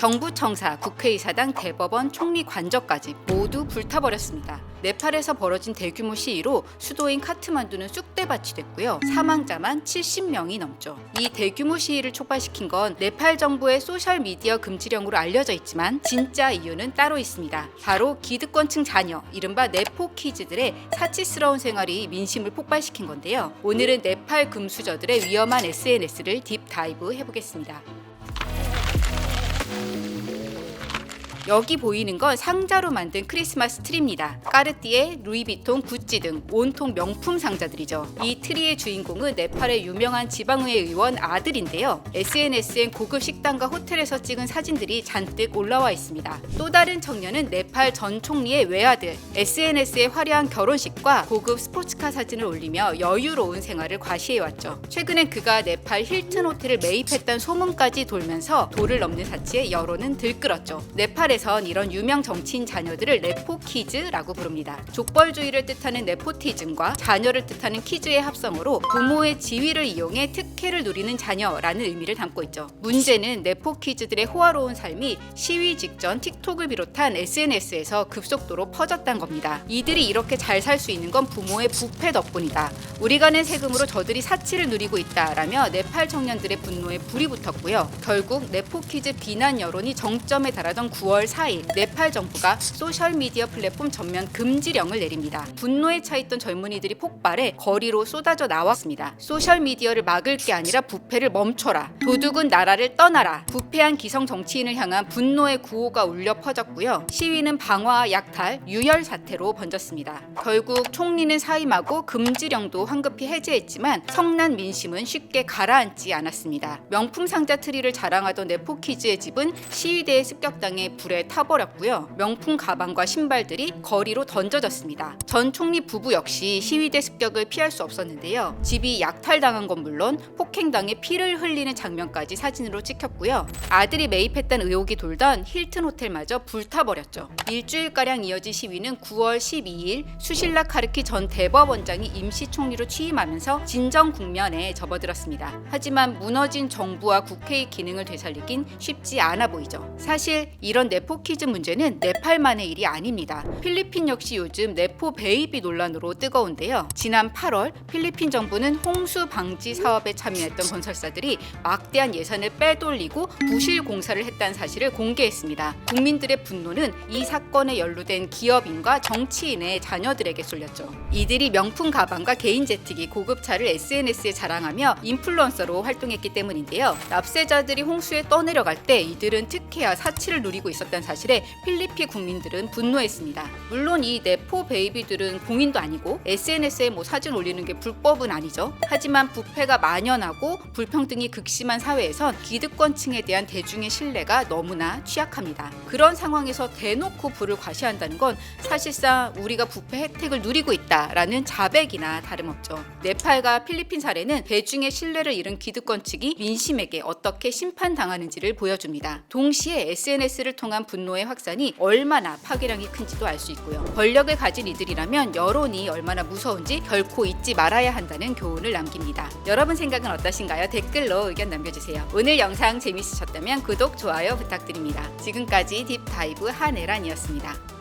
정부 청사, 국회의사당, 대법원, 총리 관저까지 모두 불타버렸습니다. 네팔에서 벌어진 대규모 시위로 수도인 카트만두는 쑥대밭이 됐고요. 사망자만 70명이 넘죠. 이 대규모 시위를 촉발시킨 건 네팔 정부의 소셜 미디어 금지령으로 알려져 있지만 진짜 이유는 따로 있습니다. 바로 기득권층 자녀, 이른바 네포 키즈들의 사치스러운 생활이 민심을 폭발시킨 건데요. 오늘은 네팔 금수저들의 위험한 SNS를 딥 다이브 해보겠습니다. 여기 보이는 건 상자로 만든 크리스마스 트리입니다. 까르띠에, 루이비통, 구찌 등 온통 명품 상자들이죠. 이 트리의 주인공은 네팔의 유명한 지방의회 의원 아들인데요. SNS엔 고급 식당과 호텔에서 찍은 사진들이 잔뜩 올라와 있습니다. 또 다른 청년은 네팔 전 총리의 외아들. SNS에 화려한 결혼식과 고급 스포츠카 사진을 올리며 여유로운 생활을 과시해왔죠. 최근엔 그가 네팔 힐튼 호텔을 매입했다는 소문까지 돌면서 도를 넘는 사치에 여론은 들끓었죠. 네팔에 선 이런 유명 정치인 자녀들을 네포키즈라고 부릅니다. 족벌주의를 뜻하는 네포티즘과 자녀를 뜻하는 키즈의 합성어로 부모의 지위를 이용해 특혜를 누리는 자녀라는 의미를 담고 있죠. 문제는 네포키즈들의 호화로운 삶이 시위 직전 틱톡을 비롯한 SNS에서 급속도로 퍼졌단 겁니다. 이들이 이렇게 잘 살 수 있는 건 부모의 부패 덕분이다. 우리가 낸 세금으로 저들이 사치를 누리고 있다라며 네팔 청년들의 분노에 불이 붙었고요. 결국 네포키즈 비난 여론이 정점에 달하던 9월 4일 네팔 정부가 소셜 미디어 플랫폼 전면 금지령을 내립니다. 분노에 차있던 젊은이들이 폭발해 거리로 쏟아져 나왔습니다. 소셜 미디어를 막을 게 아니라 부패를 멈춰라. 도둑은 나라를 떠나라. 부패한 기성 정치인을 향한 분노의 구호가 울려 퍼졌고요. 시위는 방화, 약탈, 유혈 사태로 번졌습니다. 결국 총리는 사임하고 금지령도 황급히 해제했지만 성난 민심은 쉽게 가라앉지 않았습니다. 명품 상자 트리를 자랑하던 네포키즈의 집은 시위대에 습격당해 불에 타버렸고요. 명품 가방과 신발들이 거리로 던져졌습니다. 전 총리 부부 역시 시위대 습격을 피할 수 없었는데요. 집이 약탈당한 건 물론 폭행당해 피를 흘리는 장면까지 사진으로 찍혔고요. 아들이 매입했다는 의혹이 돌던 힐튼 호텔마저 불타버렸죠. 일주일가량 이어진 시위는 9월 12일 수실라 카르키 전 대법원장이 임시 총리로 취임하면서 진정 국면에 접어들었습니다. 하지만 무너진 정부와 국회의 기능을 되살리긴 쉽지 않아 보이죠. 사실 이런 네포키즈 문제는 네팔만의 일이 아닙니다. 필리핀 역시 요즘 네포 베이비 논란으로 뜨거운데요. 지난 8월 필리핀 정부는 홍수 방지 사업에 참여했던 건설사들이 막대한 예산을 빼돌리고 부실 공사를 했다는 사실을 공개했습니다. 국민들의 분노는 이 사건에 연루된 기업인과 정치인의 자녀들에게 쏠렸죠. 이들이 명품 가방과 개인 제트기, 고급차를 SNS에 자랑하며 인플루언서로 활동했기 때문인데요. 납세자들이 홍수에 떠내려갈 때 이들은 특혜와 사치를 누리고 있었다 는 사실에 필리핀 국민들은 분노했습니다. 물론 이 네포 베이비들은 공인도 아니고 SNS에 뭐 사진 올리는 게 불법은 아니죠. 하지만 부패가 만연하고 불평등이 극심한 사회에선 기득권층에 대한 대중의 신뢰가 너무나 취약합니다. 그런 상황에서 대놓고 부를 과시한다는 건 사실상 우리가 부패 혜택을 누리고 있다라는 자백이나 다름없죠. 네팔과 필리핀 사례는 대중의 신뢰를 잃은 기득권 측이 민심에게 어떻게 심판당하는지를 보여줍니다. 동시에 SNS를 통한 분노의 확산이 얼마나 파괴력이 큰지도 알 수 있고요. 권력을 가진 이들이라면 여론이 얼마나 무서운지 결코 잊지 말아야 한다는 교훈을 남깁니다. 여러분 생각은 어떠신가요? 댓글로 의견 남겨주세요. 오늘 영상 재밌으셨다면 구독, 좋아요 부탁드립니다. 지금까지 딥다이브 한혜란이었습니다.